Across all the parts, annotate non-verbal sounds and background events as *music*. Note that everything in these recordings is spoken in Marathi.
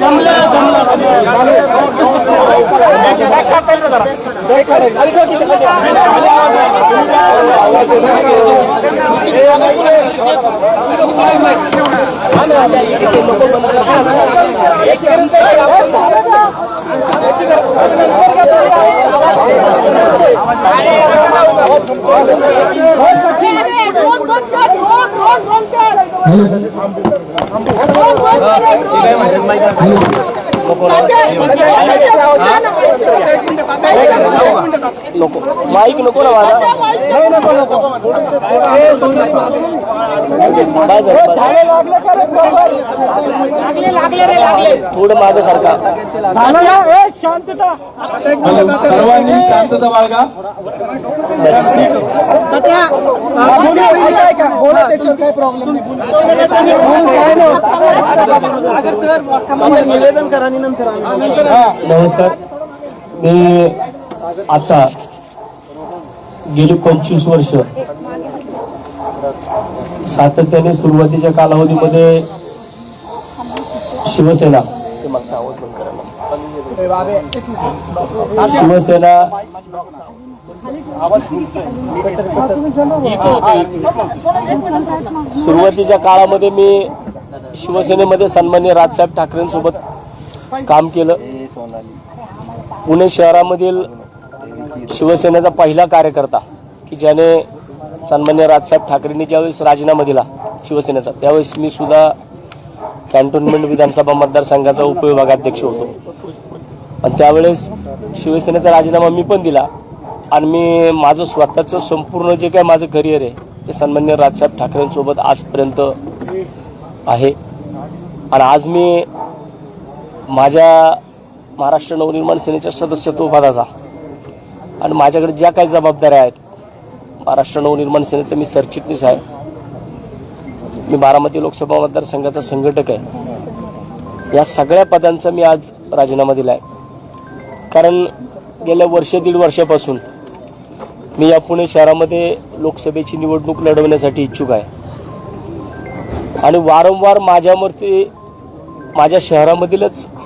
जमला बंद कर कर कर नको माईक नको ना माझा. थोडं मागे सारखा सर्वांनी शांतता बाळगा बस, बस. नमस्कार. मी आता गेली पंचवीस वर्ष. सातत्याने सुरुवातीच्या कालावधीमध्ये शिवसेना. शिवसेना सुरुवातीच्या काळामध्ये मी शिवसेनेमध्ये सन्मान्य राजसाहेब ठाकरेंसोबत काम केलं. पुणे शहरामधील शिवसेनेचा पहिला कार्यकर्ता की ज्याने सन्मान्य राजसाहेब ठाकरेंनी ज्यावेळेस राजीनामा दिला शिवसेनेचा त्यावेळेस मी सुद्धा कॅन्टोन्मेंट विधानसभा मतदारसंघाचा उपविभागाध्यक्ष होतो. आणि त्यावेळेस शिवसेनेचा राजीनामा मी पण दिला. आणि मी माझं स्वतःचं संपूर्ण जे काय माझं करिअर आहे ते सन्मान्य राजसाहेब ठाकरेंसोबत आजपर्यंत आहे. आणि आज मी माझ्या महाराष्ट्र नवनिर्माण सेनेच्या सदस्यत्व पदाचा आणि माझ्याकडे ज्या काही जबाबदाऱ्या आहेत महाराष्ट्र नवनिर्माण सेनेचं मी सरचिटणीस आहे. मी बारामती लोकसभा मतदारसंघाचा संघटक आहे. या सगळ्या पदांचा मी आज राजीनामा दिला आहे कारण गेल्या वर्ष दीड वर्षापासून मी या पुणे शहरामध्ये लोकसभेची निवडणूक लढवण्यासाठी इच्छुक आहे. आणि वारंवार माझ्यावरती माझ्या शहरामधीलच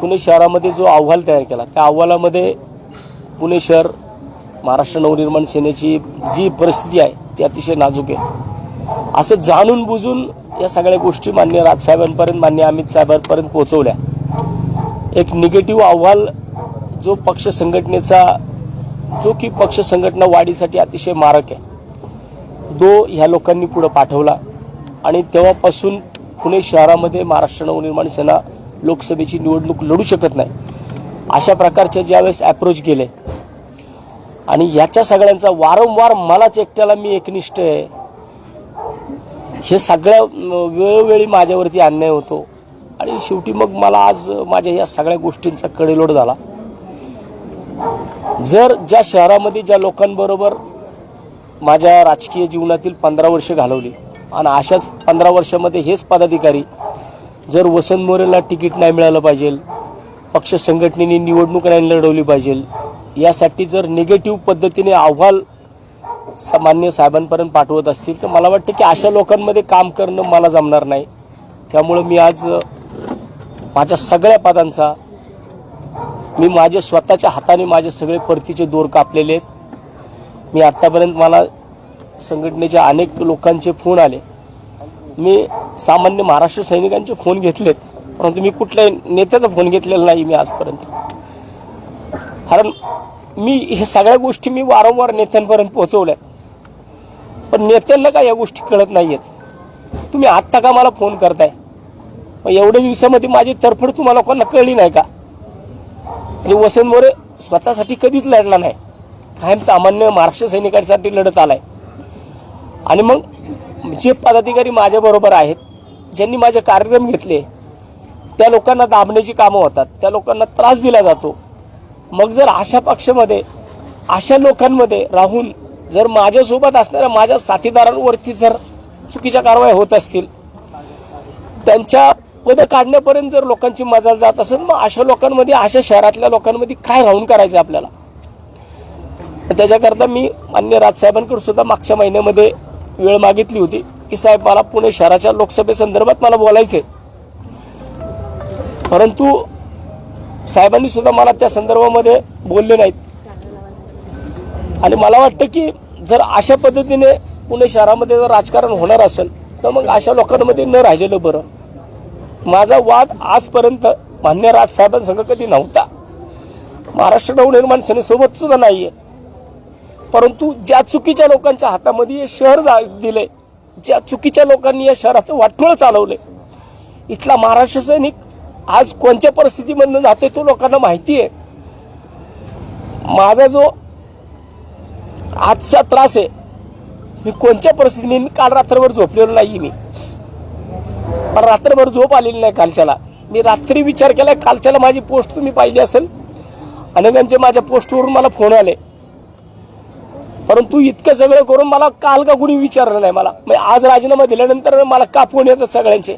पुणे शहरामध्ये जो अहवाल तयार केला त्या अहवालामध्ये पुणे शहर महाराष्ट्र नवनिर्माण सेनेची जी परिस्थिती आहे ती अतिशय नाजूक आहे. असं जाणून बुजून या सगळ्या गोष्टी मान्य राजसाहेबांपर्यंत मान्य अमित साहेबांपर्यंत पोहोचवल्या. एक निगेटिव्ह अहवाल जो पक्ष संघटनेचा जो की पक्ष संघटना वाढीसाठी अतिशय मारक आहे. तो ह्या लोकांनी पुढं पाठवला आणि तेव्हापासून पुणे शहरामध्ये महाराष्ट्र नवनिर्माण सेना लोकसभेची निवडणूक लढू शकत नाही. अशा प्रकारचे ज्यावेळेस अप्रोच गेले आणि याच्या सगळ्यांचा वारंवार मलाच एकट्याला मी एकनिष्ठ आहे हे सगळ्या वेळोवेळी माझ्यावरती अन्याय होतो. आणि शेवटी मग मला आज माझ्या या सगळ्या गोष्टींचा कडेलोट झाला. जर ज्या शहरामध्ये ज्या लोकांबरोबर माझ्या राजकीय जीवनातील पंधरा वर्ष घालवली आणि अशाच पंधरा वर्षामध्ये हेच पदाधिकारी जर वसंत मोरेला तिकीट नाही मिळालं पाहिजे पक्ष संघटनेने निवडणूक नाही लढवली पाहिजे यासाठी जर निगेटिव्ह पद्धतीने अहवाल सामान्य साहेबांपर्यंत पाठवत असतील तर मला वाटतं की अशा लोकांमध्ये काम करणं मला जमणार नाही. त्यामुळं मी आज माझ्या सगळ्या पदांचा मी माझ्या स्वतःच्या हाताने माझे सगळे परतीचे दोर कापलेले आहेत. मी आत्तापर्यंत मला संघटनेच्या अनेक लोकांचे फोन आले. मी सामान्य महाराष्ट्र सैनिकांचे फोन घेतलेत परंतु मी कुठल्याही नेत्याचा फोन घेतलेला नाही मी आजपर्यंत. कारण मी हे सगळ्या गोष्टी मी वारंवार नेत्यांपर्यंत पोहोचवल्या पण नेत्यांना काय या गोष्टी कळत नाही आहेत तुम्ही आत्ता का मला फोन करताय? मग एवढ्या दिवसामध्ये माझी तरफड तुम्हाला लोकांना कळली नाही का? म्हणजे वसंत मोरे स्वतःसाठी कधीच लढला नाही. कायम सामान्य महाराष्ट्र सैनिकांसाठी लढत आलाय. आणि मग जे पदाधिकारी माझ्याबरोबर आहेत ज्यांनी माझे कार्यक्रम घेतले त्या लोकांना दाबण्याची कामं होतात त्या लोकांना त्रास दिला जातो. मग जर अशा पक्षामध्ये अशा लोकांमध्ये राहून जर माझ्यासोबत असणाऱ्या माझ्या साथीदारांवरती जर चुकीच्या कारवाई होत असतील त्यांच्या पद काढण्यापर्यंत जर लोकांची मजाल जात असेल मग अशा लोकांमध्ये अशा शहरातल्या लोकांमध्ये काय राहून करायचं आपल्याला? त्याच्याकरता मी मान्य राजसाहेबांकडे सुद्धा मागच्या महिन्यामध्ये वेळ मागितली होती की साहेब मला पुणे शहराच्या लोकसभेसंदर्भात मला बोलायचे परंतु साहेबांनी सुद्धा मला त्या संदर्भामध्ये बोलले नाहीत. आणि मला वाटतं की जर अशा पद्धतीने पुणे शहरामध्ये जर राजकारण होणार असेल तर मग अशा लोकांमध्ये न राहिलेलं बरं. माझा वाद आजपर्यंत मान्य राजसाहेबांसंग कधी नव्हता. महाराष्ट्र नवनिर्माण सेनेसोबत सुद्धा नाहीये. परंतु ज्या चुकीच्या लोकांच्या हातामध्ये हे शहर जा दिले ज्या चुकीच्या लोकांनी या शहराचं वाटोळ चालवले इथला महाराष्ट्र सैनिक आज कोणत्या परिस्थितीमधनं जातोय तो लोकांना माहिती आहे. माझा जो आजचा त्रास आहे मी कोणत्या परिस्थितीने मी काल रात्रभर झोपलेलो नाही मी. मला रात्रभर झोप आलेली नाही कालच्याला. मी रात्री विचार केला कालच्याला माझी पोस्ट तुम्ही पाहिली असेल. अनेकांचे माझ्या पोस्टवरून मला फोन आले. परंतु इतकं सगळं करून मला काल का कुणी विचारलं नाही मला. म्हणजे आज राजीनामा दिल्यानंतर मला कापून येतात सगळ्यांचे.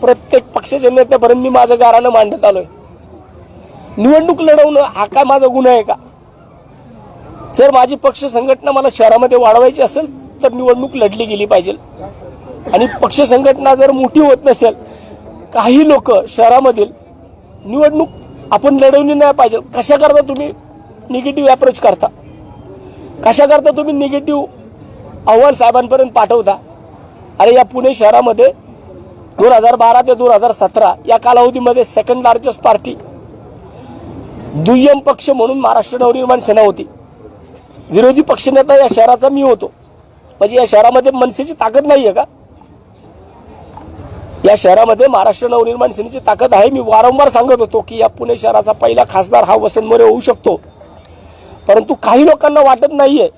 प्रत्येक पक्षाच्या नेत्यापर्यंत मी माझं गारानं मांडत आलोय. निवडणूक लढवणं हा काय माझा गुन्हा आहे का? जर माझी पक्ष संघटना मला शहरामध्ये वाढवायची असेल तर निवडणूक लढली गेली पाहिजे. आणि पक्ष संघटना जर मोठी होत नसेल काही लोक शहरामधील निवडणूक आपण लढवली नाही पाहिजे. कशा करता तुम्ही निगेटिव्ह अप्रोच करता? कशाकरता तुम्ही निगेटिव्ह अहवाल साहेबांपर्यंत पाठवता? अरे या पुणे शहरामध्ये दोन हजार बारा ते दोन हजार सतरा या कालावधीमध्ये सेकंड लार्जेस्ट पार्टी दुय्यम पक्ष म्हणून महाराष्ट्र नवनिर्माण सेना होती. विरोधी पक्षनेता या शहराचा मी होतो. म्हणजे या शहरामध्ये मनसेची ताकद नाही आहे का? या शहरामध्ये महाराष्ट्र नवनिर्माण सेनेची ताकद आहे. मी वारंवार सांगत होतो की या पुणे शहराचा पहिला खासदार हा वसंत मोरे होऊ शकतो. परंतु काही लोकांना वाटत नाहीये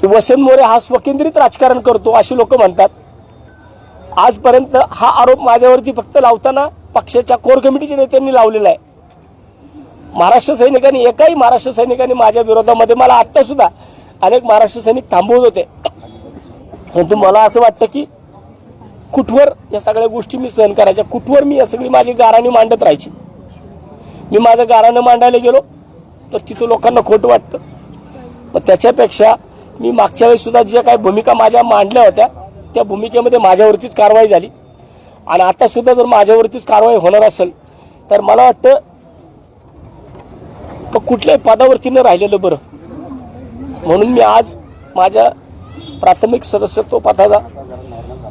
की वसंत मोरे हा स्वकेंद्रित राजकारण करतो अशी लोक म्हणतात. आजपर्यंत हा आरोप माझ्यावरती फक्त लावताना पक्षाच्या कोर कमिटीच्या नेत्यांनी लावलेला आहे. महाराष्ट्र सैनिकांनी एकाही महाराष्ट्र सैनिकांनी माझ्या विरोधामध्ये मला आत्ता सुद्धा अनेक महाराष्ट्र सैनिक थांबवत होते. परंतु मला असं वाटतं की कुठवर या सगळ्या गोष्टी मी सहन करायच्या कुठवर मी या सगळी माझी गाराणी मांडत राहायची? मी माझं गाराणं मांडायला गेलो तर तिथं लोकांना खोटं वाटतं. मग त्याच्यापेक्षा मी मागच्या वेळीसुद्धा ज्या काही भूमिका माझ्या मांडल्या होत्या त्या भूमिकेमध्ये माझ्यावरतीच कारवाई झाली. आणि आतासुद्धा जर माझ्यावरतीच कारवाई होणार असेल तर मला वाटतं मग कुठल्याही पदावरती न राहिलेलं बरं. म्हणून मी आज माझ्या प्राथमिक सदस्यत्व पदाचा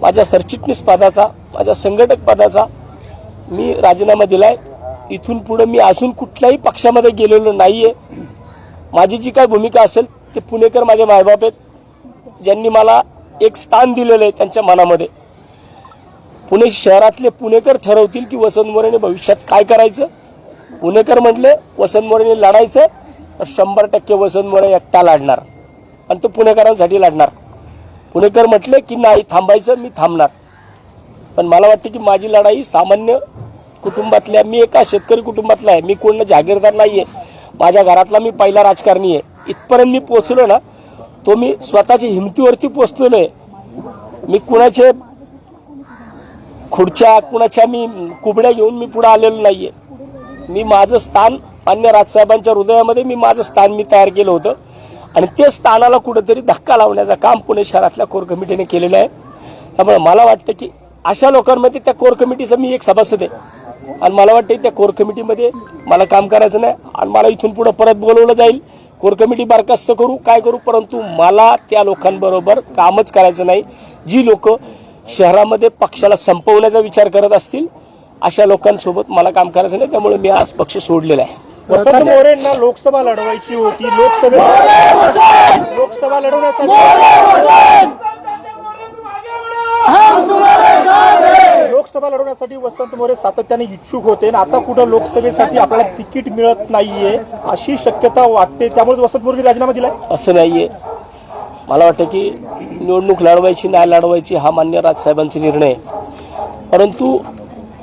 माझ्या सरचिटणीस पदाचा माझ्या संघटक पदाचा मी राजीनामा दिलाय. इथून पुढे मी अजून कुठल्याही पक्षामध्ये गेलेलो नाही आहे माझी जी काय भूमिका असेल ते पुणेकर माझे मायबाप आहेत. ज्यांनी मला एक स्थान दिलेलं आहे त्यांच्या मनामध्ये. पुणे शहरातले पुणेकर ठरवतील की वसंत मोरेने भविष्यात काय करायचं? पुणेकर म्हटले वसंत मोरेने लढायचं तर शंभर टक्के वसंत मोरे एकटा लढणार. आणि तो पुणेकरांसाठी लढणार. पुणेकर म्हटले की नाही थांबायचं मी थांबणार. पण मला वाटतं की माझी लढाई सामान्य कुटुंबातल्या मी एका शेतकरी कुटुंबातला आहे. मी कोण जागीरदार नाही आहे माझ्या घरातला मी पहिला राजकारणी आहे. इथपर्यंत मी पोचलो ना तो मी स्वतःच्या हिमतीवरती पोचलेलो आहे. मी कुणाचे खुर्च्या कुणाच्या मी कुबड्या घेऊन मी पुढे आलेलो नाही आहे मी माझं स्थान मान्य राजसाहेबांच्या हृदयामध्ये मी माझं स्थान मी तयार केलं होतं. आणि ते स्थानाला कुठंतरी धक्का लावण्याचं काम पुणे शहरातल्या कोर कमिटीने केलेलं आहे. त्यामुळे मला वाटतं की अशा लोकांमध्ये त्या कोर कमिटीचा मी एक सभासद आहे. आणि मला वाटतं त्या कोर कमिटीमध्ये मला काम करायचं नाही. आणि मला इथून पुढं परत बोलवलं जाईल. कोर कमिटी बरखास्त करू काय करू परंतु मला त्या लोकांबरोबर कामच करायचं नाही. जी लोक शहरामध्ये पक्षाला संपवण्याचा विचार करत असतील अशा लोकांसोबत मला काम करायचं नाही. त्यामुळे मी आज पक्ष सोडलेला आहे. वसंत मोरेंना लोकसभा लढवायची होती. लोकसभे लोकसभा लढवण्यासाठी लोकसभा लढवण्यासाठी वसंत मोरे सातत्याने इच्छुक होते आणि आता कुठं लोकसभेसाठी आपल्याला तिकीट मिळत नाहीये अशी शक्यता वाटते. त्यामुळे वसंत मोरे राजीनामा दिलाय? असं नाहीये. मला वाटतं की निवडणूक लढवायची नाही लढवायची हा मान्य राजसाहेबांचा निर्णय आहे. परंतु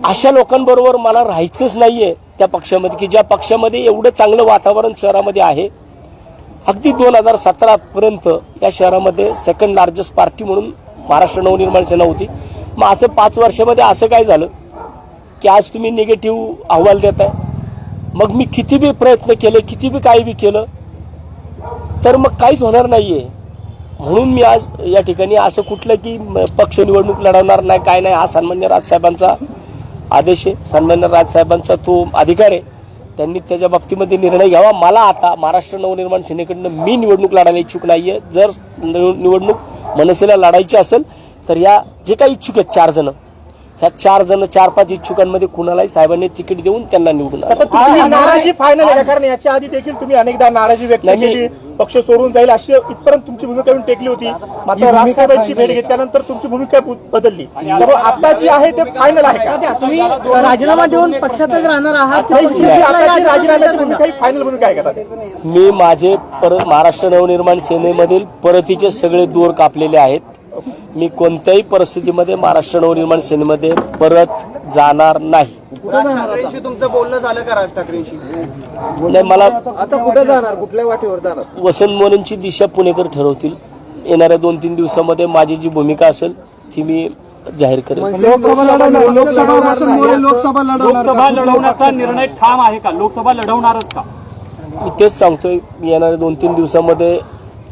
अशा लोकांबरोबर मला राहायचंच नाही आहे त्या पक्षामध्ये की ज्या पक्षामध्ये एवढं चांगलं वातावरण शहरामध्ये आहे. अगदी दोन हजार सतरापर्यंत या शहरामध्ये सेकंड लार्जेस्ट पार्टी म्हणून महाराष्ट्र नवनिर्माण सेना होती. मग असं पाच वर्षामध्ये असं काय झालं? की आज तुम्ही निगेटिव्ह अहवाल देताय. मग मी किती बी प्रयत्न केले किती बी काही बी केलं तर मग काहीच होणार नाही आहे म्हणून मी आज या ठिकाणी असं कुठलं की म- पक्ष निवडणूक लढवणार नाही काय नाही हा सन्मान्य राजसाहेबांचा आदेश आहे. सन्मान्य राजसाहेबांचा तो अधिकार आहे. त्यांनी त्याच्या बाबतीमध्ये निर्णय घ्यावा. मला आता महाराष्ट्र नवनिर्माण सेनेकडनं मी निवडणूक लढायला इच्छुक नाही आहे जर निव- निवडणूक मनसेला लढायची असेल तर या जे काही इच्छुक आहेत चार जण ह्या चार जण चार पाच इच्छुकांमध्ये कुणालाही साहेबांनी तिकीट देऊन त्यांना निवडून नाराजी फायनल आहे का? कारण याच्या आधी देखील तुम्ही अनेकदा नाराजी व्यक्त नाही, केली पक्ष सोडून जाईल अशी इथपर्यंत तुमची भूमिका येऊन टेकली होती मात्र राजसाहेबांची भेट घेतल्यानंतर तुमची भूमिका बु- बदलली त्यामुळे आता जी आहे ते फायनल आहे का तुम्ही राजीनामा देऊन पक्षातच राहणार आहात की नाही, पक्ष तुमची सोडला आताची याआधी राजीनाम्याची. भूमिका ही फायनल भूमिका आहे का? मी माझे परत महाराष्ट्र नवनिर्माण सेनेमधील परतीचे सगळे दूर कापलेले आहेत मी कोणत्याही परिस्थितीमध्ये महाराष्ट्र नवनिर्माण सेनेमध्ये परत जाणार नाही. राज ठाकरेंशी तुमचं बोलणं झालं का राज ठाकरेंशी? नाही मला आता कुठे जाणार? कुठल्या वाटेवर जाणार? वसंत मोरेंची दिशा पुणेकर ठरवतील. येणाऱ्या दोन तीन दिवसामध्ये माझी जी भूमिका असेल ती मी जाहीर करेन. लोकसभा लढवणार लोकसभा लोकसभा लोकसभा लढवण्याचा निर्णय ठाम आहे का? लोकसभा लढवणारच का? मी तेच सांगतोय मी येणाऱ्या दोन तीन दिवसामध्ये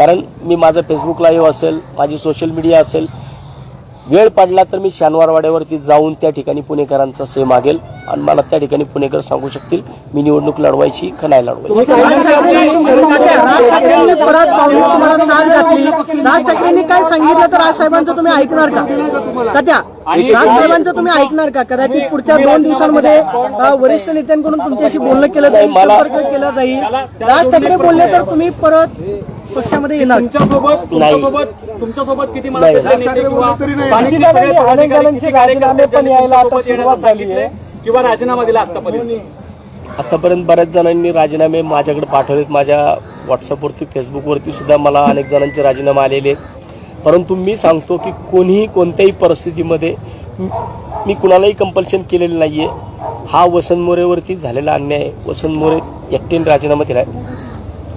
कारण मी माझं फेसबुक लाईव्ह असेल माझी सोशल मीडिया असेल वेळ पडला तर मी शनिवारवाड्यावरती जाऊन त्या ठिकाणी पुणेकरांचा से मागेल आणि मला त्या ठिकाणी पुणेकर सांगू शकतील मी निवडणूक लढवायची का नाही लढवायची. राज ठाकरेंनी राज राज काय सांगितलं तर राजसाहेबांचं तुम्ही ऐकणार का? त्या राजसाहेबांचं तुम्ही ऐकणार का? कदाचित पुढच्या दोन दिवसांमध्ये वरिष्ठ नेत्यांकडून तुमच्याशी बोलणं केलं जाईल केला जाईल. राज ठाकरे बोलले तर तुम्ही परत पक्षामध्ये येणार. तुमच्यासोबत. तुमच्यासोबत तुमच्यासोबत किती. मला नेते किंवा सगळे राजीनामे पण यायला आता सुरुवात झाली आहे. किंवा राजीनामा दिला आतापर्यंत आतापर्यंत बऱ्याच जणांनी राजीनामे माझ्याकडे पाठवलेत. माझ्या व्हॉट्सअपवरती फेसबुकवरती सुद्धा मला अनेक जणांचे राजीनामे आलेले आहेत. परंतु मी सांगतो की कोणीही कोणत्याही परिस्थितीमध्ये मी- मी कुणालाही कंपल्शन केलेलं नाही आहे हा वसंत मोरेवरती झालेला अन्याय. आहे. वसंत मोरे एकट्याने राजीनामा दिला आहे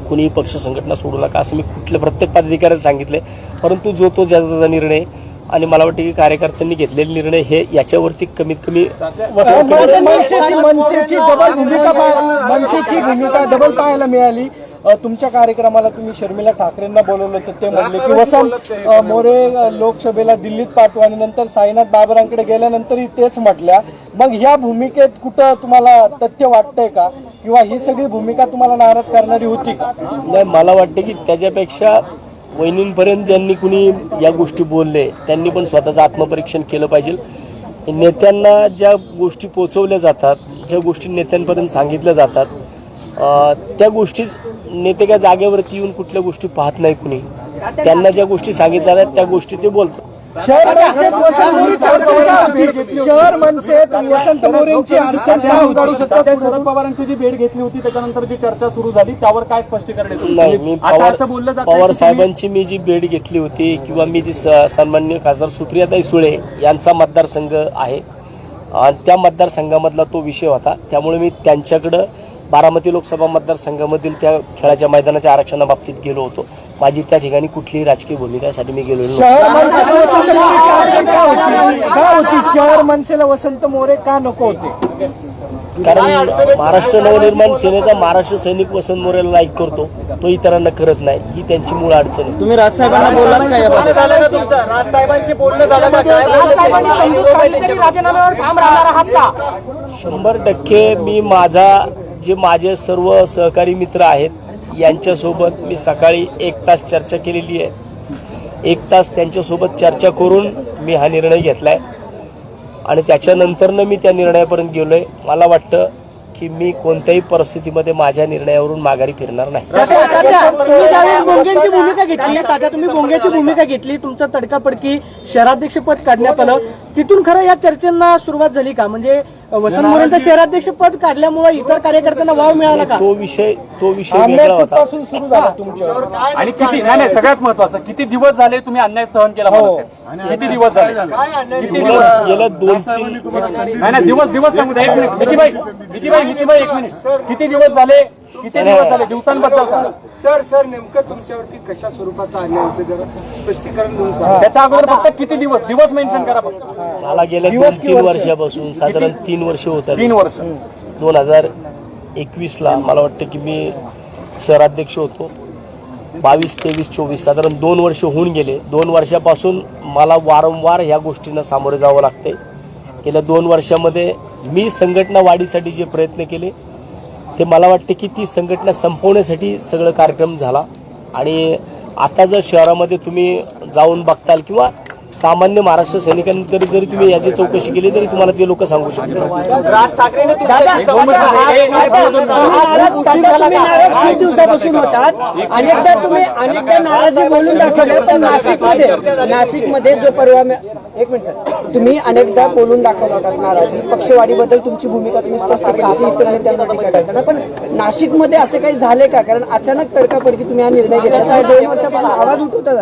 कुणीही पक्ष संघटना सोडू नका असं मी कुठल्या प्रत्येक पदाधिकाऱ्याला सांगितलं परंतु जो तो ज्याचा त्याचा निर्णय आणि मला वाटतं की कार्यकर्त्यांनी घेतलेले निर्णय हे याच्यावरती कमीत कमी मनसेची मनसेची डबल भूमिका मनसेची भूमिका डबल पाहायला मिळाली. तुमच्या कार्यक्रमाला तुम्ही शर्मिला ठाकरेंना बोलवलं तर ते म्हणले की वसंत मोरे लोकसभेला दिल्लीत पाठवू आणि नंतर साईनाथ बाबरांकडे गेल्यानंतरही तेच म्हटल्या. मग ह्या भूमिकेत कुठं तुम्हाला तथ्य वाटतंय का? किंवा ही सगळी भूमिका तुम्हाला नाराज करणारी होती का? नाही मला वाटतं की त्याच्यापेक्षा वहिनींपर्यंत ज्यांनी कुणी या गोष्टी बोलले त्यांनी पण स्वतःचं आत्मपरीक्षण केलं पाहिजे. नेत्यांना ज्या गोष्टी पोचवल्या जातात ज्या गोष्टी नेत्यांपर्यंत सांगितल्या जातात त्या गोष्टी नेते काय जागेवरती येऊन कुठल्या गोष्टी पाहत नाही कुणी त्यांना ज्या गोष्टी सांगितल्या आहेत त्या गोष्टी ते बोलतात शहर? शहर मनसेत वसंत मोरेंची अडचण शरद पवारांची जी भेट घेतली होती त्याच्यानंतर जी चर्चा सुरू झाली त्यावर काय स्पष्टीकरण? नाही मी पवार असं बोललं जातं पवार साहेबांची मी जी भेट घेतली होती किंवा मी जी स- सन्माननीय खासदार सुप्रियाताई सुळे यांचा मतदारसंघ आहे आणि त्या मतदारसंघामधला तो विषय होता त्यामुळे मी त्यांच्याकडं बारामती लोकसभा मतदारसंघामधील त्या खेळाच्या मैदानाच्या आरक्षणाबाबतीत गेलो होतो. माझी त्या ठिकाणी कुठलीही राजकीय भूमिका यासाठी मी का होती? शहर मनसेला वसंत मोरे का नको होते? कारण महाराष्ट्र नवनिर्माण सेनेचा महाराष्ट्र सैनिक वसंत मोरेला लाईक करतो. तो इतरांना करत नाही. ही त्यांची मूळ अडचण आहे. तुम्ही राजसाहेबांना तुमचं राजसाहेबांशी बोलणं झालं का? शंभर टक्के मी माझा जे माझे सर्व सहकारी मित्र आहेत यांच्यासोबत मी सकाळी एक तास चर्चा केलेली आहे. एक तास त्यांच्यासोबत चर्चा करून मी हा निर्णय घेतला आहे आणि त्याच्यानंतरनं मी त्या निर्णयापर्यंत गेलो आहे मला वाटतं की मी कोणत्याही परिस्थितीमध्ये माझ्या निर्णयावरून माघारी फिरणार नाही. भूमिका घेतली तुम्ही भूमिका घेतली तुमचं तडकापडकी शहराध्यक्षपद काढण्यात आलं. तिथून खरं या चर्चेंना सुरुवात झाली का? म्हणजे वसंत मोरेंचं शहराध्यक्ष पद काढल्यामुळे इतर कार्यकर्त्यांना वाव मिळाला का? तो विषय तो विषय वेगळा होता. पासून सुरू झाला तुमच्यावर. आणि किती नाही नाही सगळ्यात महत्वाचं किती दिवस झाले तुम्ही अन्याय सहन केला मनसेत? किती दिवस झाले? किती दिवस गेल्या गेल्या दोन तीन नाही नाही दिवस दिवस सांगू द्या एक मिनिट. विकीबाई विकीबाई विकीबाई एक मिनिट. किती दिवस झाले किती दिवस झाले? दिवसांबद्दल सांगा. सर सर नेमकं तुमच्यावरती कशा स्वरूपाचा अन्याय होते जरा स्पष्टीकरण देऊन सांगा. त्याच्या अगोदर फक्त किती दिवस? दिवस मेन्शन करा फक्त. मला गेल्या दोन तीन वर्षापासून साधारण तीन वर्ष होत तीन वर्ष. दोन हजार एकवीसला मला वाटतं की मी शहराध्यक्ष होतो. बावीस तेवीस चोवीस साधारण दोन वर्ष होऊन गेले. दोन वर्षापासून मला वारंवार ह्या गोष्टींना सामोरे जावं लागते गेल्या दोन वर्षामध्ये मी संघटना वाढीसाठी जे प्रयत्न केले ते मला वाटते की ती संघटना संपवण्यासाठी सगळं कार्यक्रम झाला. आणि आता जर शहरामध्ये तुम्ही जाऊन बघताल किंवा सामान्य महाराष्ट्र सैनिकांकडे जरी तुम्ही याची चौकशी केली तरी तुम्हाला ते लोक सांगू शकतात. राज ठाकरेने तुमच्या खूप दिवसापासून होतात? अनेकदा तुम्ही अनेकदा नाराजी बोलून दाखवल्या पण नाशिकमध्ये नाशिकमध्ये जो परवा मी- एक मिनिट सर. तुम्ही अनेकदा बोलून दाखवला होता नाराजी. पक्षवाढीबद्दल तुमची भूमिका तुम्ही स्पष्ट केली होती इतर नेत्यांना टीका करताना पण नाशिकमध्ये असे काही झाले का? कारण अचानक तडकापडकी तुम्ही हा निर्णय घेतला. दोन वर्षापासून आवाज उठवता.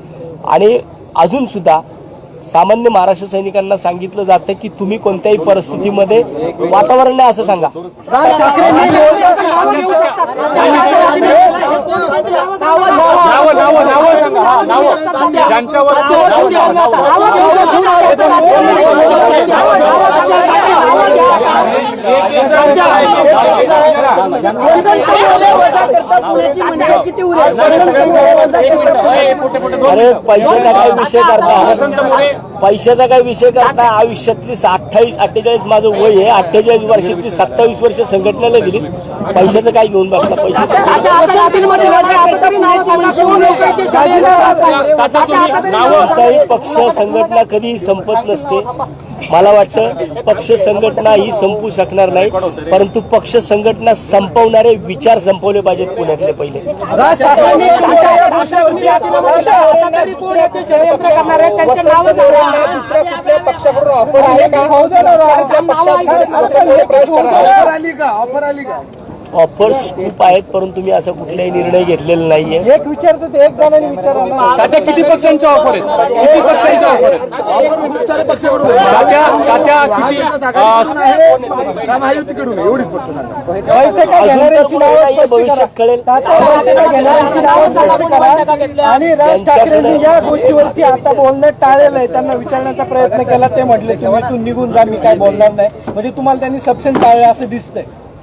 आणि अजून सुद्धा सामान्य महाराष्ट्र सैनिकांना सांगितलं जातं की तुम्ही कोणत्याही परिस्थितीमध्ये वातावरण नाही असं सांगा हा ज्यांच्यावर अरे पैशाचा काय विषय करता? पैशाचा काय विषय करता? आयुष्यातली अठ्ठावीस अठ्ठेचाळीस माझं वय आहे. अठ्ठेचाळीस वर्षातली सत्तावीस वर्ष संघटनेला दिली पैशाचं काय घेऊन बसला पैशाचं पक्ष संघटना कधीही संपत नसते. मला वाटतं पक्ष संघटना ही संपू शकणार नाही परंतु पक्ष संघटना संपवणारे विचार संपवले पाहिजेत पुण्यातले पहिले. ऑफर आली का? ऑफर आली का? ऑफर्स खूप आहेत परंतु मी असा कुठलाही निर्णय घेतलेला नाहीये. एक विचारतो ते एक जणांनी विचारला तात्या किती पक्षांच्या ऑफर आहेत? किती पक्षांच्या ऑफर आहेत. तात्या तात्या किती अं, अजून तर नाहीये भविष्यात करा. कळेल. आणि राज ठाकरेंनी या गोष्टीवरती आता बोलणं टाळलेलं आहे. त्यांना विचारण्याचा प्रयत्न केला ते म्हटले की मी तू निघून जा मी काय बोलणार नाही. म्हणजे तुम्हाला त्यांनी सबसेंट टाळले असं दिसतंय.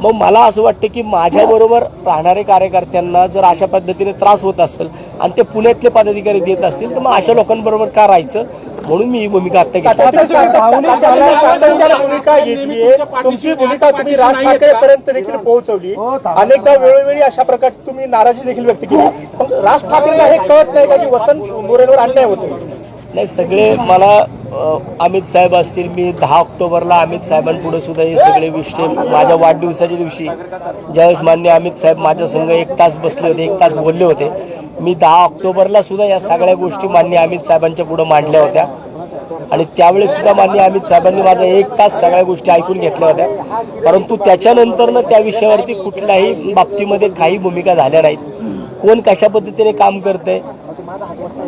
मग मला असं वाटतं की माझ्याबरोबर राहणारे कार्यकर्त्यांना जर अशा पद्धतीने त्रास होत असेल आणि ते पुण्यातले पदाधिकारी देत असतील तर मग अशा लोकांबरोबर का राहायचं? म्हणून मी ही भूमिका आता घेतली. भूमिका घेतलीये तुमची भूमिका तुम्ही राज ठाकरे पर्यंत देखील पोहोचवली. अनेकदा वेळोवेळी अशा प्रकारची तुम्ही नाराजी देखील व्यक्त केली. पण राज ठाकरेंना हे कळत नाही का की वसंत मोरेंवर अन्याय होतो नाही सगळे मला अमित साहेब असतील मी दहा ऑक्टोबरला अमित साहेबांपुढे सुद्धा हे सगळे विषय माझ्या वाढदिवसाच्या दिवशी ज्यावेळेस मान्य अमित साहेब माझ्या संघ एक तास बसले होते एक तास बोलले होते मी दहा ऑक्टोबरला सुद्धा या सगळ्या गोष्टी मान्य अमित साहेबांच्या पुढे मांडल्या होत्या. आणि त्यावेळेस सुद्धा मान्य अमित साहेबांनी माझा एक तास सगळ्या गोष्टी ऐकून घेतल्या होत्या. परंतु त्याच्यानंतरनं त्या विषयावरती कुठल्याही बाबतीमध्ये काही भूमिका झाल्या नाहीत. कोण कशा पद्धतीने काम करतंय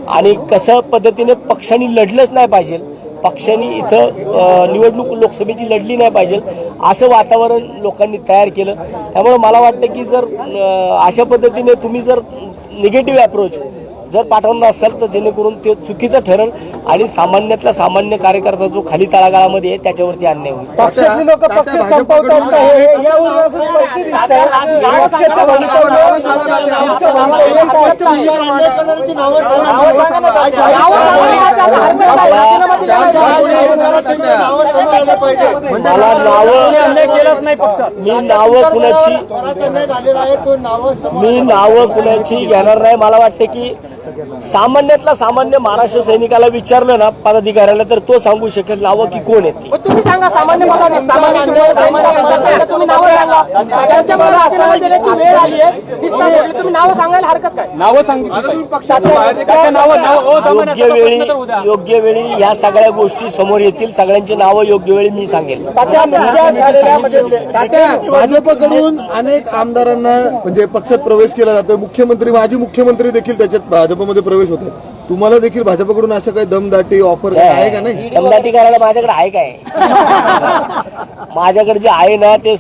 आणि कसं पद्धतीने पक्षांनी लढलंच नाही पाहिजे. पक्षांनी इथं निवडणूक लोकसभेची लढली नाही पाहिजे. असं वातावरण लोकांनी तयार केलं. त्यामुळे मला वाटतं की जर अशा पद्धतीने तुम्ही जर निगेटिव्ह अप्रोच जर पाठवणार असाल तर जेणेकरून ते चुकीचं ठरेल आणि सामान्यातला सामान्य कार्यकर्ता जो खाली तळागाळामध्ये आहे त्याच्यावरती अन्याय होईल. पक्षातली लोक पक्ष संपवतात. मला नावं अन्याय केलाच नाही पक्षात. मी नावं कुणाची मी नावं कुणाची घेणार नाही. मला वाटतं की सामान्यातला सामान्य महाराष्ट्र सैनिकाला विचारलं ना पदाधिकाऱ्याला तर तो सांगू शकेल नावं की कोण येते तुम्ही सांगा सामान्य मला सामान्य शिवाय सामान्य माणसाला तुम्ही नावं सांगा त्यांच्या मला असं देण्याची वेळ आली आहे. तुम्ही नावं सांगायला हरकत काय? नावं सांगितली. योग्य वेळी. योग्य वेळी ह्या सगळ्या गोष्टी समोर येतील. सगळ्यांची नावं योग्य वेळी मी सांगेल. तात्या मुंग्या झालेल्या म्हणजे तात्या भाजपकडून अनेक आमदारांना म्हणजे पक्षात प्रवेश केला जातोय. मुख्यमंत्री माजी मुख्यमंत्री देखील त्याच्यात भाजपमध्ये प्रवेश होत आहे तुम्हाला देखील भाजपकडून असं काही दमदाटी ऑफर आहे का नाही. दमदाटी करायला माझ्याकडे आहे काय? *laughs* माझ्याकडे जे आहे ना ते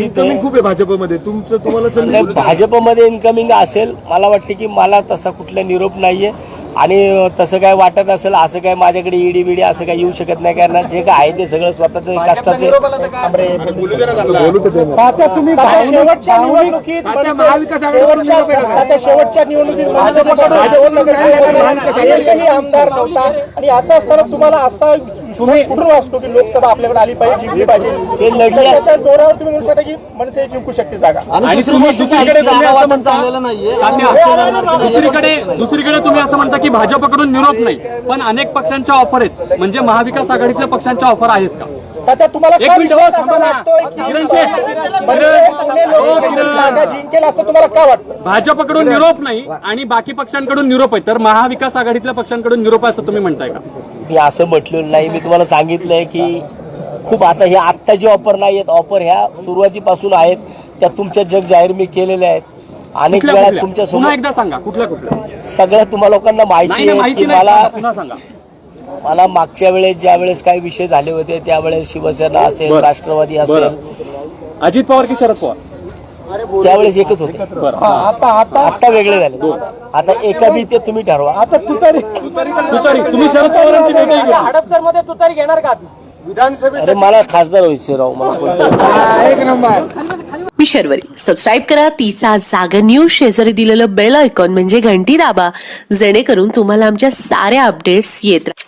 इन्कमिंग आहे. खूप आहे भाजपमध्ये. तुमचं तुम्हाला संधी भाजपमध्ये इन्कमिंग असेल मला वाटतं की मला तसा कुठला निरोप नाहीये. आणि तसं काय वाटत असेल असं काय माझ्याकडे ईडी बिडी असं काय येऊ शकत नाही कारण जे काय आहे ते सगळं स्वतःच कष्टाचे शेवटच्या निवडणुकीत आमदार नव्हता. आणि असं असताना तुम्हाला असा विश्वास कुठून असतो की लोकसभा आपल्याकडे आली पाहिजे जिंकली पाहिजे? ते लढले असते. त्याच्या जोरावर तुम्ही म्हणू शकता की मनसे जिंकू शकते जागा. आणि तुम्ही दुसरीकडे तुम्ही असं म्हणता तात्या, दुसरीकडे दुसरीकडे तुम्ही असं म्हणता की भाजपकडून निरोप नाही. पण अनेक पक्षांच्या ऑफर आहेत. म्हणजे महाविकास आघाडीतल्या पक्षांच्या ऑफर आहेत का? तात्या तुम्हाला काय हो, विश्वास थांबा असा. वाटतोय की किरण शेठ, मनसे किरण. पुणे हो, लोकसभेची किरण. जागा जिंकेल असं तुम्हाला का वाटतं? भाजपकडून निरोप नाही आणि बाकी पक्षांकडून निरोप आहे. तर महाविकास आघाडीतल्या पक्षांकडून निरोप आहे असं तुम्ही म्हणताय का? मी असं म्हटलेलं नाही. मी तुम्हाला सांगितलंय की खूप आता हे आत्ताची ऑफर नाही आहेत ऑफर ह्या सुरुवातीपासून आहेत. त्या तुमच्या जग जाहीर मी केलेल्या आहेत. अनेक कुठल्या वेळा कुठल्या? तुमच्या पुन्हा समोर एकदा सांगा कुठल्या कुठल्या? सगळ्या तुम्हा लोकांना नाही माहिती नाही आहे माहिती की नाही मला सांगा, पुन्हा सांगा. मला मागच्या वेळेस ज्या वेळेस काही विषय झाले होते त्यावेळेस शिवसेना असेल बरं. राष्ट्रवादी असेल. बरं अजित पवार की शरद पवार. त्यावेळेस एकच होते. बरं. हा, आता आता आता वेगळे झाले. आता एका बी ते तुम्ही ठरवा. आता तू तरी तुतारी तुम्ही शरद पवारांची भेट घेतली हडपसरमध्ये तू तरी घेणार का अरे मला खासदार व्हायचे राव मला कोणतं? हा, एक नंबर. मी शर्वरी. सबस्क्राईब करा तिचा जागा न्यूज शेजारी दिलेलं बेल आयकॉन म्हणजे घंटी दाबा. जेणेकरून तुम्हाला आमच्या साऱ्या अपडेट्स येत राहतील